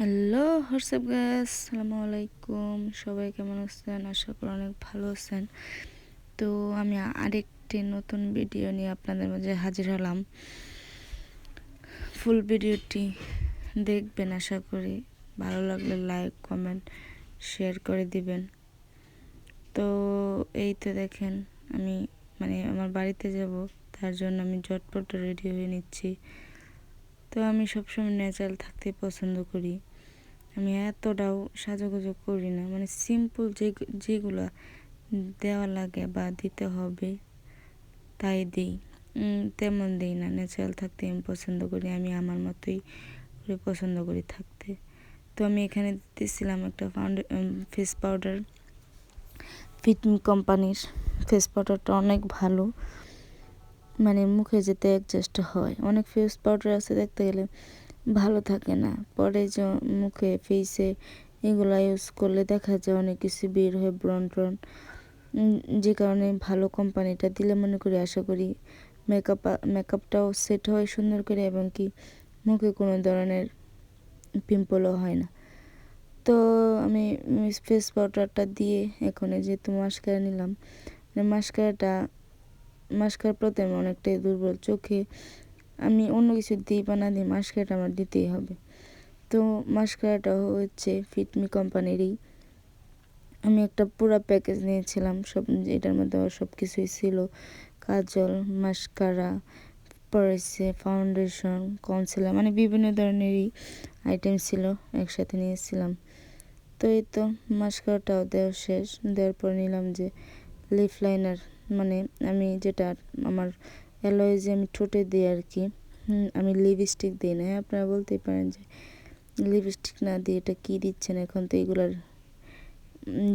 Hello WhatsApp gas সালামু আলাইকুম সবাই কেমন আছেন? আশা করি অনেক ভালো আছেন। তো আমি আরেকটি নতুন ভিডিও নিয়ে আপনাদের মাঝে হাজির হলাম। ফুল ভিডিওটি দেখবেন, আশা করি। ভালো লাগলে লাইক কমেন্ট শেয়ার করে দিবেন। তো এই তো দেখেন, আমি মানে আমার বাড়িতে যাব, তার জন্য আমি জটপট রেডি হয়ে নিচ্ছি। তো আমি সবসময় ন্যাচারাল থাকতে পছন্দ করি। আমি এতটাও সাজুগুজু করি না। মানে সিম্পল যে যেগুলো দেওয়া লাগে বা দিতে হবে, তাই দিই। তেমন দিই না। ন্যাচারাল থাকতে আমি পছন্দ করি। আমি আমার মতোই করে পছন্দ করি থাকতে। তো আমি এখানে দিতেছিলাম একটা ফাউন্ডে ফেস পাউডার ফিট কোম্পানির ফেস পাউডারটা অনেক ভালো। মানে মুখে যেতে অ্যাডজাস্ট হয়। অনেক ফেস পাউডার আছে দেখতে গেলে। ভালো থাকে না। পরে যে মুখে ফেসে এগুলো ইউজ করলে দেখা যায় অনেক কিছু বের হয় ব্রন ট্রন যে কারণে ভালো কোম্পানিটা দিলে মনে করি আশা করি মেকআপ মেকআপটাও সেট হয় সুন্দর করে এবং কি মুখে কোনো ধরনের পিম্পলও হয় না। তো আমি ফেস পাউডারটা দিয়ে এখন যেহেতু মাস্কারা নিলাম। মাস্কারাটা, মাস্কার প্রতি আমি অনেকটাই দুর্বল চোখে আমি অন্য কিছু দিই বা না দিই মাস্কারাটা আমার দিতেই হবে। তো মাস্কারাটা হচ্ছে ফিটমি কোম্পানিরই আমি একটা পুরো প্যাকেজ নিয়েছিলাম, সব এটার মধ্যে সব কিছুই ছিল। কাজল, মাস্কারা, পরেছে ফাউন্ডেশন কনসিলার মানে বিভিন্ন ধরনেরই আইটেম ছিল, একসাথে নিয়েছিলাম। তো এই তো মাস্কারাটাও দেওয়া শেষ। দেওয়ার পর নিলাম যে লিফ লাইনার মানে আমি যেটা আমার অ্যালয় যে আমি ঠোঁটে দিই আর কি আমি লিপস্টিক দিই না হ্যাঁ আপনারা বলতেই পারেন যে লিপস্টিক না দিয়ে এটা কী দিচ্ছেন? এখন তো এগুলার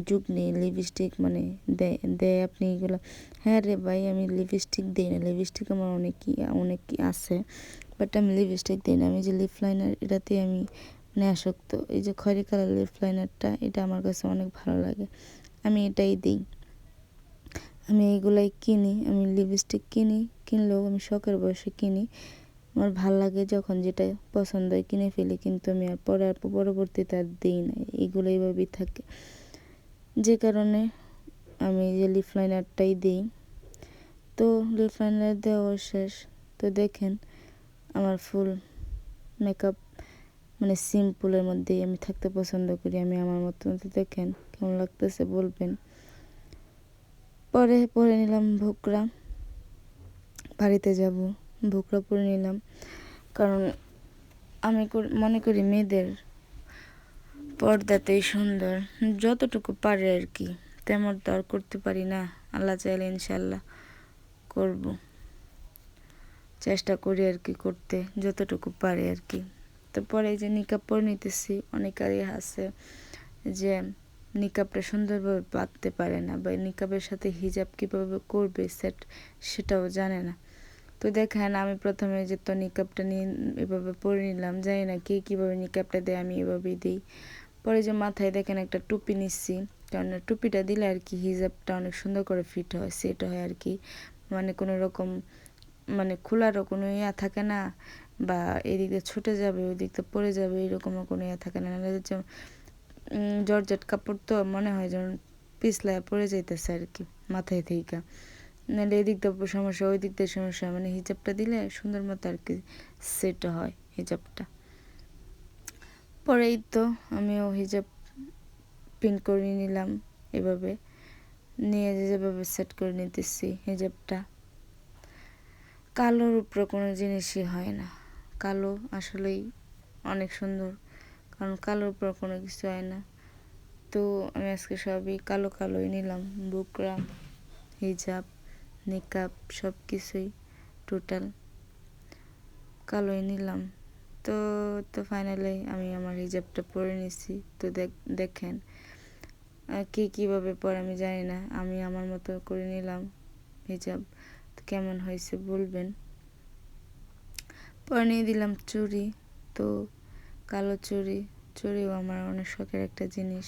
যুগ নেই। লিপস্টিক মানে দেয় দেয় আপনি এগুলো। হ্যাঁ রে ভাই, আমি লিপস্টিক দিই না। লিপস্টিক আমার অনেকই কি অনেক আছে। বাট আমি লিপস্টিক দিই না। আমি যে লিপ লাইনার এটাতে আমি মানে আসক্ত। এই যে খয়রি কালার লিপ লাইনারটা, এটা আমার কাছে অনেক ভালো লাগে। আমি এটাই দিই। আমি এইগুলাই কিনি, আমি লিপস্টিক কিনি, কিনলেও আমি শখের বয়সে কিনি। আমার ভালো লাগে যখন যেটা পছন্দ হয় কিনে ফেলি, কিন্তু আমি আর পরে, আর পরবর্তীতে আর দিই না এইগুলো এইভাবেই থাকে। যে কারণে আমি যে লিপ লাইনারটাই দিই, তো লিপ লাইনার দেওয়া শেষ। তো দেখেন, আমার ফুল মেকআপ মানে সিম্পলের মধ্যেই আমি থাকতে পছন্দ করি, আমি আমার মতো দেখেন, কেমন লাগতেছে বলবেন। পরে পরে নিলাম ভোকরা বাড়িতে যাব ভোকরা পরে নিলাম। কারণ আমি মনে করি মেয়েদের পর্দাতেই সুন্দর। যতটুকু পারে আর কি, তেমন তো আর করতে পারি না। আল্লাহ চাইলে ইনশাল্লাহ করব। চেষ্টা করি আর কি করতে, যতটুকু পারে আর কি। তারপরে যে নিকাপ পরে নিতেছি অনেকেরই আছে যে নিকাবটা সুন্দরভাবে বাঁধতে পারে না বা নিকাবের সাথে হিজাব কীভাবে করবে সেট, সেটাও জানে না। তো দেখেন, আমি প্রথমে যে তো নিকাবটা নিয়ে এভাবে পরে নিলাম, জানি না কে কীভাবে নিকাবটা দেয়, আমি এভাবেই দিই। পরে যে মাথায় দেখেন একটা টুপি নিচ্ছি, কারণ টুপিটা দিলে আর কি হিজাবটা অনেক সুন্দর করে ফিট হয় সেট হয় আর কি। মানে কোনো রকম মানে খোলারও কোনো ইয়া থাকে না, বা এদিকে ছুটে যাবে ওই দিকটা পড়ে যাবে, এরকমও কোনো ইয়া থাকে না। জর্জেট কাপড় তো মনে হয় যেন পিছলায় পড়ে যাইতেছে আর কি, মাথায় থেকে নাহলে এদিক দিয়ে সমস্যা ওই দিক দিয়ে সমস্যা মানে হিজাবটা দিলে সুন্দর মতো আর কি সেট হয় হিজাবটা। পরেই তো আমিও হিজাব পিন করে নিলাম এভাবে, নিয়ে যেভাবে সেট করে নিতেছি হিজাবটা। কালোর উপরে কোনো জিনিসই হয় না। কালো আসলেই অনেক সুন্দর। কারণ কালোর উপর কোনো কিছু হয় না। তো আমি আজকে সবই কালো কালোই নিলাম, বুকরা, হিজাব নিকাপ সব কিছুই টোটাল কালোই নিলাম। তো তো ফাইনালি আমি আমার হিজাবটা পরে নিছি। তো দেখেন কে কীভাবে পরে আমি জানি না। আমি আমার মতো করে নিলাম হিজাব। তো কেমন হয়েছে বলবেন? পরে নিয়ে দিলাম চুড়ি। তো কালো চুড়ি চুড়িও আমার অনেক শখের একটা জিনিস।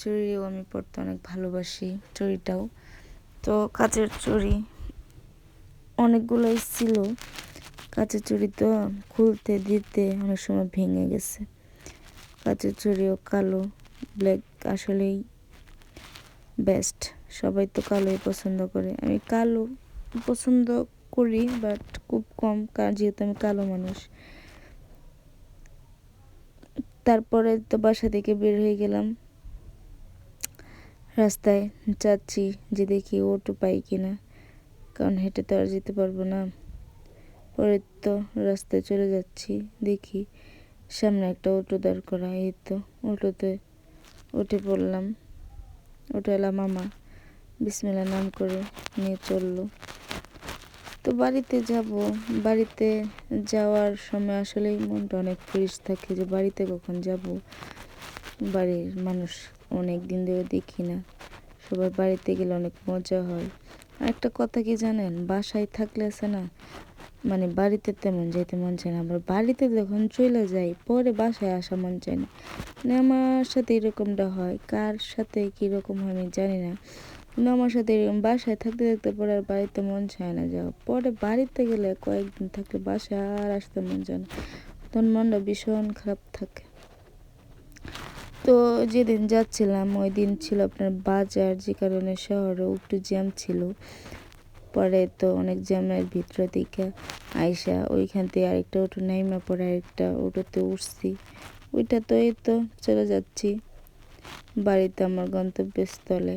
চুড়িও আমি পরতে অনেক ভালোবাসি চুড়িটাও তো কাচের চুড়ি অনেকগুলোই ছিল। কাচের চুড়ি তো খুলতে, দিতে অনেক সময় ভেঙে গেছে। কাচের চুড়িও কালো ব্ল্যাক আসলেই বেস্ট সবাই তো কালোই পছন্দ করে। আমি কালো পছন্দ করি বাট খুব কম যেহেতু আমি কালো মানুষ। তারপরে তো বাসা থেকে বের হয়ে গেলাম। রাস্তায় যাচ্ছি যে দেখি অটো পাই কিনা, কারণ হেঁটে তো আর যেতে পারব না। পরে তো রাস্তায় চলে যাচ্ছি, দেখি সামনে একটা অটো দাঁড় করা, এই তো অটোতে উঠে পড়লাম। ওটা এলাম মামা। বিসমিল্লা নাম করে নিয়ে চলল। তো বাড়িতে যাব। বাড়িতে যাওয়ার সময় আসলেই মনটা অনেক ফ্রেশ থাকে যে বাড়িতে কখন যাব? বাড়ির মানুষ অনেক দিন ধরে দেখি না। সবার বাড়িতে গেলে অনেক মজা হয়। আর একটা কথা কি জানেন? বাসায় থাকলে আছে না মানে বাড়িতে তেমন যেতে মন চায় না। আবার বাড়িতে যখন চলে যাই, পরে বাসায় আসা মন চায় না। মানে আমার সাথে এরকমটা হয়। কার সাথে কীরকম হয় আমি জানি না। কিন্তু আমার সাথে এরকম বাসায় থাকতে থাকতে পরে আর বাড়িতে মন চায় না যাওয়া পরে বাড়িতে গেলে কয়েকদিন থাকলে বাসায় আর আসতে মন চায় না। তখন মনটা ভীষণ খারাপ থাকে। তো যেদিন যাচ্ছিলাম, ওই দিন ছিল আপনার বাজার, যে কারণে শহরে একটু জ্যাম ছিল। পরে তো অনেক জ্যামের ভিতরে দিকে আইসা ওইখান থেকে আরেকটা অটো নাইমা, পরে আরেকটা অটোতে উঠছি। ওইটা তো এই তো চলে যাচ্ছি বাড়িতে আমার গন্তব্যস্থলে।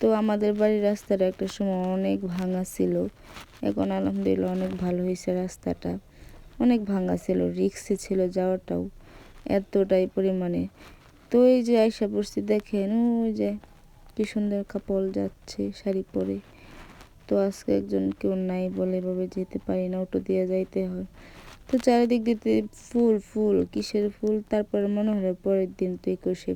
তো আমাদের বাড়ির রাস্তাটা একটা সময় অনেক ভাঙা ছিল। এখন আলহামদুলিল্লাহ অনেক ভালো হয়েছে রাস্তাটা। অনেক ভাঙা ছিল, রিক্সে ছিল যাওয়াটাও এতটাই পরিমাণে। তো এই যে আয়সা পড়ছি, দেখেন ওই যে কি সুন্দর কাপড় যাচ্ছে শাড়ি পরে। তো আজকে একজন কেউ নাই বলে এভাবে যেতে পারি না, অটো দিয়ে যাইতে হয়। তো চারিদিক দিতে ফুল ফুল, কিসের ফুল? তারপরে মনে হয় পরের দিন তো একুশে